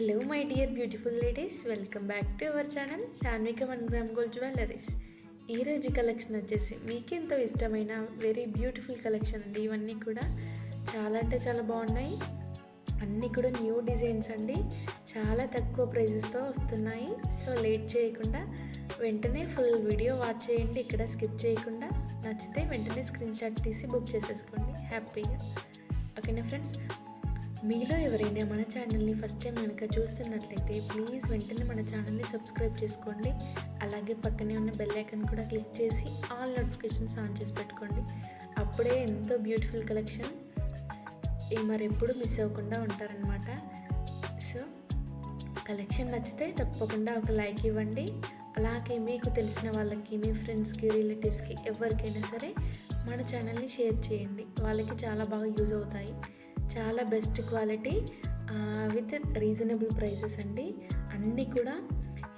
Hello my dear beautiful ladies welcome back to our channel Sanvika one gram gold jewelleries ఈరోజు collection వచ్చేసి మీకెంతో ఇష్టమైన very beautiful collection అండి. ఇవన్నీ కూడా చాలా అంటే చాలా బాగున్నాయి. అన్నీ కూడా న్యూ డిజైన్స్ అండి. చాలా తక్కువ ప్రైజెస్తో వస్తున్నాయి. సో లేట్ చేయకుండా వెంటనే ఫుల్ వీడియో వాచ్ చేయండి. ఇక్కడ స్కిప్ చేయకుండా నచ్చితే వెంటనే స్క్రీన్ షాట్ తీసి బుక్ చేసేసుకోండి. హ్యాపీగా ఓకేనా ఫ్రెండ్స్ మీలో ఎవరైనా మన ఛానల్ని ఫస్ట్ టైం కనుక చూస్తున్నట్లయితే ప్లీజ్ వెంటనే మన ఛానల్ని సబ్స్క్రైబ్ చేసుకోండి. అలాగే పక్కనే ఉన్న బెల్ ఐకన్ కూడా క్లిక్ చేసి ఆల్ నోటిఫికేషన్స్ ఆన్ చేసి పెట్టుకోండి. అప్పుడే ఎంతో బ్యూటిఫుల్ కలెక్షన్. ఈ మరి ఎప్పుడు మిస్ అవ్వకుండా ఉంటారనమాట సో కలెక్షన్ నచ్చితే తప్పకుండా ఒక లైక్ ఇవ్వండి. అలాగే మీకు తెలిసిన వాళ్ళకి మీ ఫ్రెండ్స్కి రిలేటివ్స్కి ఎవరికైనా సరే మన ఛానల్ని షేర్ చేయండి. వాళ్ళకి చాలా బాగా యూజ్ అవుతాయి. చాలా best quality with reasonable prices అండి. అన్నీ కూడా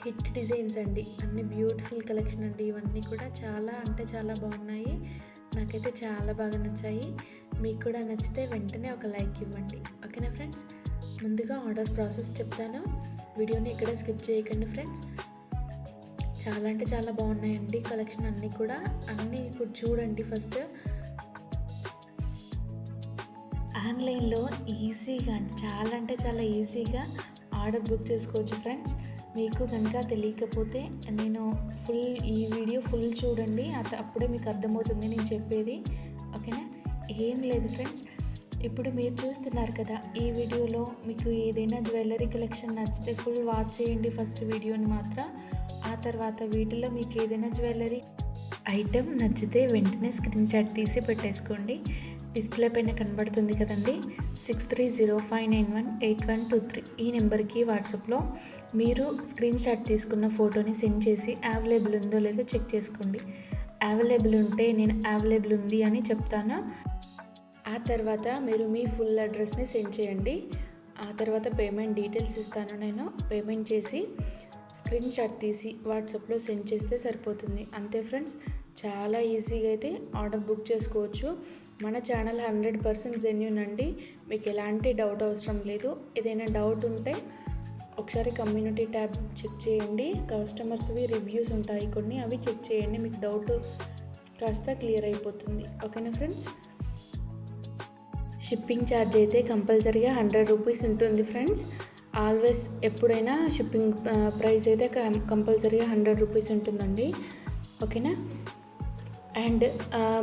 హిట్ డిజైన్స్ అండి. అన్ని బ్యూటిఫుల్ కలెక్షన్ అండి. ఇవన్నీ కూడా చాలా అంటే చాలా బాగున్నాయి. నాకైతే చాలా బాగా నచ్చాయి. మీకు కూడా నచ్చితే వెంటనే ఒక లైక్ ఇవ్వండి. ఓకేనా ఫ్రెండ్స్? ముందుగా ఆర్డర్ ప్రాసెస్ చెప్తాను. వీడియోని ఇక్కడ స్కిప్ చేయకండి ఫ్రెండ్స్. చాలా అంటే చాలా బాగున్నాయండి కలెక్షన్ అన్నీ కూడా. అన్నీ ఇప్పుడు చూడండి ఫస్ట్. ఆన్లైన్లో ఈజీగా చాలా అంటే చాలా ఈజీగా ఆర్డర్ బుక్ చేసుకోవచ్చు ఫ్రెండ్స్. మీకు కనుక తెలియకపోతే నేను ఫుల్ ఈ వీడియో ఫుల్ చూడండి. అది అప్పుడే మీకు అర్థమవుతుంది నేను చెప్పేది. ఓకేనా? ఏం లేదు ఫ్రెండ్స్. ఇప్పుడు మీరు చూస్తున్నారు కదా ఈ వీడియోలో మీకు ఏదైనా జ్యువెలరీ కలెక్షన్ నచ్చితే ఫుల్ వాచ్ చేయండి ఫస్ట్ వీడియోని మాత్రం. ఆ తర్వాత వీటిలో మీకు ఏదైనా జ్యువెలరీ ఐటెం నచ్చితే వెంటనే స్క్రీన్ షాట్ తీసి పెట్టేసుకోండి. డిస్ప్లే పైన కనబడుతుంది కదండి. Six three zero five nine one eight one two three. ఈ నెంబర్కి వాట్సాప్లో మీరు స్క్రీన్ షాట్ తీసుకున్న ఫోటోని సెండ్ చేసి అవైలబుల్ ఉందో లేదో చెక్ చేసుకోండి. అవైలబుల్ ఉంటే నేను అవైలబుల్ ఉంది అని చెప్తాను. ఆ తర్వాత మీరు మీ ఫుల్ అడ్రస్ని సెండ్ చేయండి. ఆ తర్వాత పేమెంట్ డీటెయిల్స్ ఇస్తాను నేను. పేమెంట్ చేసి స్క్రీన్ షాట్ తీసి వాట్సాప్లో సెండ్ చేస్తే సరిపోతుంది. అంతే ఫ్రెండ్స్ చాలా ఈజీగా అయితే ఆర్డర్ బుక్ చేసుకోవచ్చు. మన ఛానల్ హండ్రెడ్ పర్సెంట్ జెన్యున్ అండి. మీకు ఎలాంటి డౌట్ అవసరం లేదు. ఏదైనా డౌట్ ఉంటే ఒకసారి కమ్యూనిటీ ట్యాబ్ చెక్ చేయండి. కస్టమర్స్వి రివ్యూస్ ఉంటాయి కొన్ని అవి చెక్ చేయండి. మీకు డౌట్ కాస్త క్లియర్ అయిపోతుంది. ఓకేనా ఫ్రెండ్స్? షిప్పింగ్ ఛార్జ్ అయితే కంపల్సరీగా హండ్రెడ్ రూపీస్ ఉంటుంది ఫ్రెండ్స్. ఆల్వేస్ ఎప్పుడైనా షిప్పింగ్ ప్రైస్ అయితే కంపల్సరీగా హండ్రెడ్ రూపీస్ ఉంటుందండి. ఓకేనా? అండ్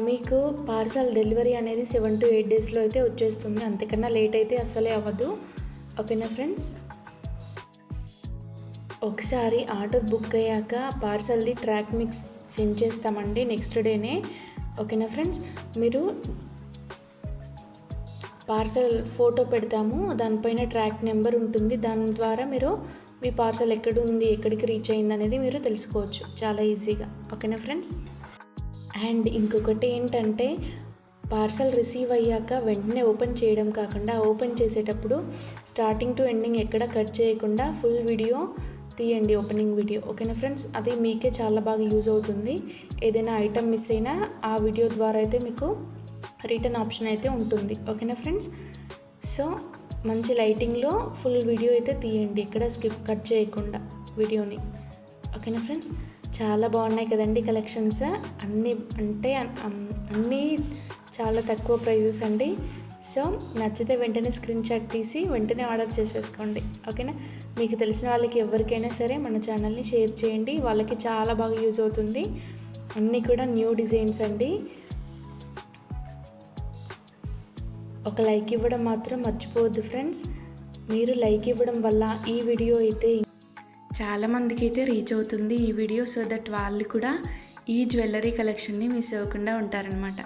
మీకు పార్సల్ డెలివరీ అనేది సెవెన్ టు ఎయిట్ డేస్లో అయితే వచ్చేస్తుంది. అంతకన్నా లేట్ అయితే అస్సలే అవ్వదు. ఓకేనా ఫ్రెండ్స్? ఒకసారి ఆర్డర్ బుక్ అయ్యాక పార్సల్ది ట్రాక్ మిక్స్ సెండ్ చేస్తామండి నెక్స్ట్ డేనే. ఓకేనా ఫ్రెండ్స్? మీరు పార్సల్ ఫోటో పెడతాము దానిపైన ట్రాక్ నెంబర్ ఉంటుంది. దాని ద్వారా మీరు మీ పార్సల్ ఎక్కడ ఉంది ఎక్కడికి రీచ్ అయింది అనేది మీరు తెలుసుకోవచ్చు. చాలా ఈజీగా. ఓకేనా ఫ్రెండ్స్? అండ్ ఇంకొకటి ఏంటంటే పార్సల్ రిసీవ్ అయ్యాక వెంటనే ఓపెన్ చేయడం కాకుండా ఓపెన్ చేసేటప్పుడు స్టార్టింగ్ టు ఎండింగ్ ఎక్కడ కట్ చేయకుండా ఫుల్ వీడియో తీయండి ఓపెనింగ్ వీడియో. ఓకేనా ఫ్రెండ్స్? అది మీకే చాలా బాగా యూజ్ అవుతుంది. ఏదైనా ఐటమ్ మిస్ అయినా ఆ వీడియో ద్వారా అయితే మీకు రిటర్న్ ఆప్షన్ అయితే ఉంటుంది. ఓకేనా ఫ్రెండ్స్? సో మంచి లైటింగ్లో ఫుల్ వీడియో అయితే తీయండి. ఎక్కడ స్కిప్ కట్ చేయకుండా వీడియోని. ఓకేనా ఫ్రెండ్స్? చాలా బాగున్నాయి కదండి కలెక్షన్స్. అన్నీ అంటే అన్నీ చాలా తక్కువ ప్రైజెస్ అండి. సో నచ్చితే వెంటనే స్క్రీన్ షాట్ తీసి వెంటనే ఆర్డర్ చేసేసుకోండి. ఓకేనా? మీకు తెలిసిన వాళ్ళకి ఎవరికైనా సరే మన ఛానల్ని షేర్ చేయండి. వాళ్ళకి చాలా బాగా యూజ్ అవుతుంది. అన్నీ కూడా న్యూ డిజైన్స్ అండి. ఒక లైక్ ఇవ్వడం మాత్రం మర్చిపోవద్దు ఫ్రెండ్స్. మీరు లైక్ ఇవ్వడం వల్ల ఈ వీడియో అయితే చాలామందికి అయితే రీచ్ అవుతుంది ఈ వీడియో సో దట్ వాళ్ళు కూడా ఈ జ్యువెలరీ కలెక్షన్ని మిస్ అవ్వకుండా ఉంటారనమాట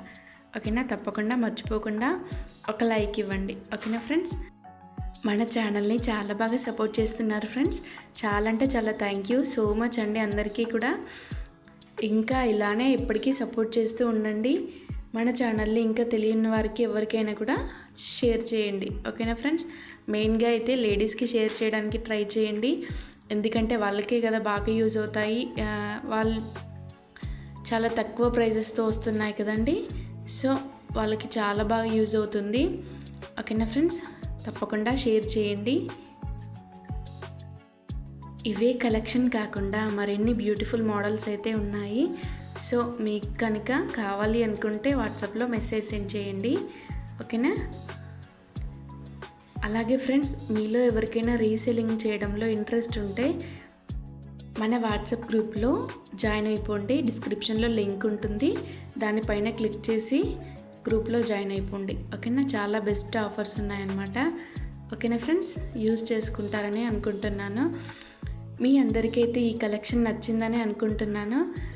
ఓకేనా? తప్పకుండా మర్చిపోకుండా ఒక లైక్ ఇవ్వండి. ఓకేనా ఫ్రెండ్స్? మన ఛానల్ని చాలా బాగా సపోర్ట్ చేస్తున్నారు ఫ్రెండ్స్. చాలా అంటే చాలా థ్యాంక్ యూ సో మచ్ అండి అందరికీ కూడా. ఇంకా ఇలానే ఎప్పటికీ సపోర్ట్ చేస్తూ ఉండండి. మన ఛానల్ని ఇంకా తెలియని వారికి ఎవరికైనా కూడా షేర్ చేయండి. ఓకేనా ఫ్రెండ్స్ మెయిన్గా అయితే లేడీస్కి షేర్ చేయడానికి ట్రై చేయండి. ఎందుకంటే వాళ్ళకే కదా బాగా యూజ్ అవుతాయి. వాళ్ళు చాలా తక్కువ ప్రైజెస్తో వస్తున్నాయి కదండి. సో వాళ్ళకి చాలా బాగా యూజ్ అవుతుంది. ఓకేనా ఫ్రెండ్స్ తప్పకుండా షేర్ చేయండి. ఇవే కలెక్షన్ కాకుండా మరిన్ని బ్యూటిఫుల్ మోడల్స్ అయితే ఉన్నాయి. సో మీకు కనుక కావాలి అనుకుంటే వాట్సాప్లో మెసేజ్ సెండ్ చేయండి. ఓకేనా? అలాగే ఫ్రెండ్స్ మీలో ఎవరికైనా రీసెల్లింగ్ చేయడంలో ఇంట్రెస్ట్ ఉంటే మన వాట్సాప్ గ్రూప్లో జాయిన్ అయిపోండి. డిస్క్రిప్షన్లో లింక్ ఉంటుంది. దానిపైన క్లిక్ చేసి గ్రూప్లో జాయిన్ అయిపోండి. ఓకేనా? చాలా బెస్ట్ ఆఫర్స్ ఉన్నాయన్నమాట. ఓకేనా ఫ్రెండ్స్? యూజ్ చేసుకుంటారని అనుకుంటున్నాను. మీ అందరికైతే ఈ కలెక్షన్ నచ్చిందని అనుకుంటున్నాను.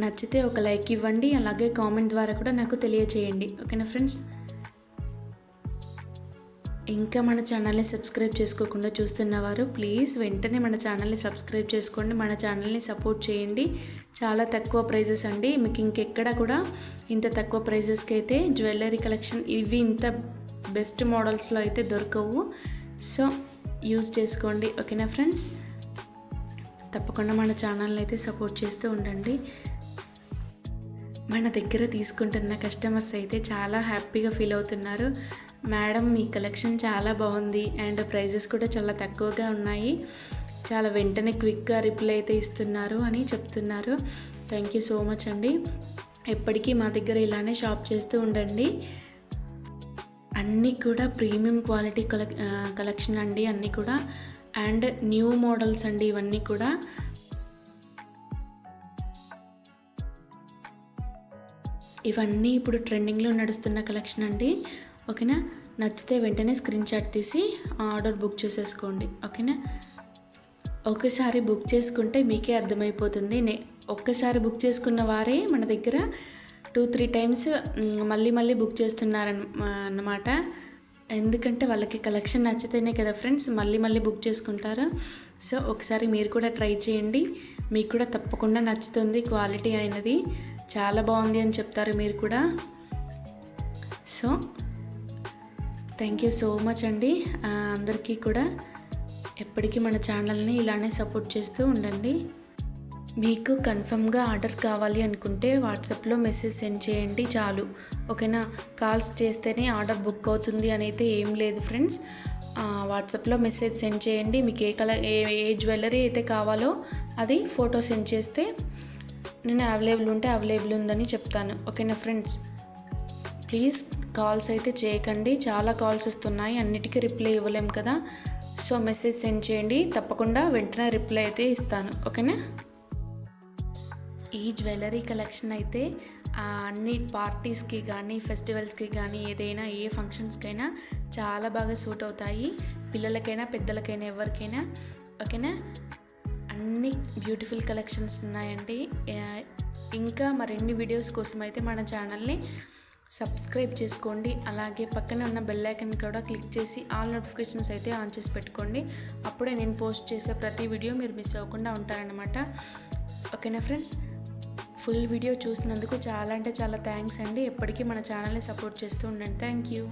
నచ్చితే ఒక లైక్ ఇవ్వండి అలాగే కామెంట్ ద్వారా కూడా నాకు తెలియచేయండి. ఓకేనా ఫ్రెండ్స్? ఇంకా మన ఛానల్ని సబ్స్క్రైబ్ చేసుకోకుండా చూస్తున్నవారు ప్లీజ్ వెంటనే మన ఛానల్ని సబ్స్క్రైబ్ చేసుకోండి మన ఛానల్ని సపోర్ట్ చేయండి. చాలా తక్కువ ప్రైజెస్ అండి. మీకు ఇంకెక్కడ కూడా ఇంత తక్కువ ప్రైజెస్కి అయితే జ్యువెలరీ కలెక్షన్ ఇవి ఇంత బెస్ట్ మోడల్స్లో అయితే దొరకవు. సో యూజ్ చేసుకోండి. ఓకేనా ఫ్రెండ్స్? తప్పకుండా మన ఛానల్ని అయితే సపోర్ట్ చేస్తూ ఉండండి. మన దగ్గర తీసుకుంటున్న కస్టమర్స్ అయితే చాలా హ్యాపీగా ఫీల్ అవుతున్నారు. మేడం మీ కలెక్షన్ చాలా బాగుంది అండ్ ప్రైజెస్ కూడా చాలా తక్కువగా ఉన్నాయి. చాలా వెంటనే క్విక్గా రిప్లై అయితే ఇస్తున్నారు అని చెప్తున్నారు. థ్యాంక్ యూ సో మచ్ అండి. ఎప్పటికీ మా దగ్గర ఇలానే షాప్ చేస్తూ ఉండండి. అన్నీ కూడా ప్రీమియం క్వాలిటీ కలెక్ కలెక్షన్ అండి అన్నీ కూడా. అండ్ న్యూ మోడల్స్ అండి ఇవన్నీ కూడా. ఇవన్నీ ఇప్పుడు ట్రెండింగ్లో నడుస్తున్న కలెక్షన్ అండి. ఓకేనా? నచ్చితే వెంటనే స్క్రీన్ షాట్ తీసి ఆర్డర్ బుక్ చేసేసుకోండి. ఓకేనా? ఒకసారి బుక్ చేసుకుంటే మీకే అర్థమైపోతుంది. నే ఒక్కసారి బుక్ చేసుకున్న వారే మన దగ్గర టూ త్రీ టైమ్స్ మళ్ళీ మళ్ళీ బుక్ చేస్తున్నారన్ అన్నమాట. ఎందుకంటే వాళ్ళకి కలెక్షన్ నచ్చితేనే కదా ఫ్రెండ్స్ మళ్ళీ మళ్ళీ బుక్ చేసుకుంటారు. సో ఒకసారి మీరు కూడా ట్రై చేయండి. మీకు కూడా తప్పకుండా నచ్చుతుంది క్వాలిటీ అయినది. చాలా బాగుంది అని చెప్తారు మీరు కూడా. So thank you so much అండి. అందరికీ కూడా ఎప్పటికీ మన ఛానల్ని ఇలానే సపోర్ట్ చేస్తూ ఉండండి. మీకు కన్ఫర్మ్గా ఆర్డర్ కావాలి అనుకుంటే వాట్సాప్లో మెసేజ్ సెండ్ చేయండి చాలు. ఓకేనా? కాల్స్ చేస్తేనే ఆర్డర్ బుక్ అవుతుంది అని అయితే ఏం లేదు ఫ్రెండ్స్. వాట్సాప్లో మెసేజ్ సెండ్ చేయండి. మీకు ఏ కలర్ ఏ ఏ జ్యువెలరీ అయితే కావాలో అది ఫోటో సెండ్ చేస్తే నేను అవైలబుల్ ఉంటే అవైలబుల్ ఉందని చెప్తాను. ఓకేనా ఫ్రెండ్స్? ప్లీజ్ కాల్స్ అయితే చేయకండి. చాలా కాల్స్ వస్తున్నాయి. అన్నిటికీ రిప్లై ఇవ్వలేం కదా. సో మెసేజ్ సెండ్ చేయండి. తప్పకుండా వెంటనే రిప్లై అయితే ఇస్తాను. ఓకేనా? ఈ జ్యువెలరీ కలెక్షన్ అయితే అన్ని పార్టీస్కి కానీ ఫెస్టివల్స్కి కానీ ఏదైనా ఏ ఫంక్షన్స్కైనా చాలా బాగా సూట్ అవుతాయి. పిల్లలకైనా పెద్దలకైనా ఎవరికైనా. ఓకేనా? అన్ని బ్యూటిఫుల్ కలెక్షన్స్ ఉన్నాయండి. ఇంకా మరిన్ని వీడియోస్ కోసం అయితే మన ఛానల్ని సబ్స్క్రైబ్ చేసుకోండి. అలాగే పక్కనే ఉన్న బెల్ ఐకన్ కూడా క్లిక్ చేసి ఆల్ నోటిఫికేషన్స్ అయితే ఆన్ చేసి పెట్టుకోండి. అప్పుడే నేను పోస్ట్ చేసే ప్రతి వీడియో మీరు మిస్ అవ్వకుండా ఉంటారనమాట ఓకేనా ఫ్రెండ్స్? ఫుల్ వీడియో చూసినందుకు చాలా అంటే చాలా థ్యాంక్స్ అండి. ఎప్పటికీ మన ఛానల్ని సపోర్ట్ చేస్తూ ఉండండి. Thank you.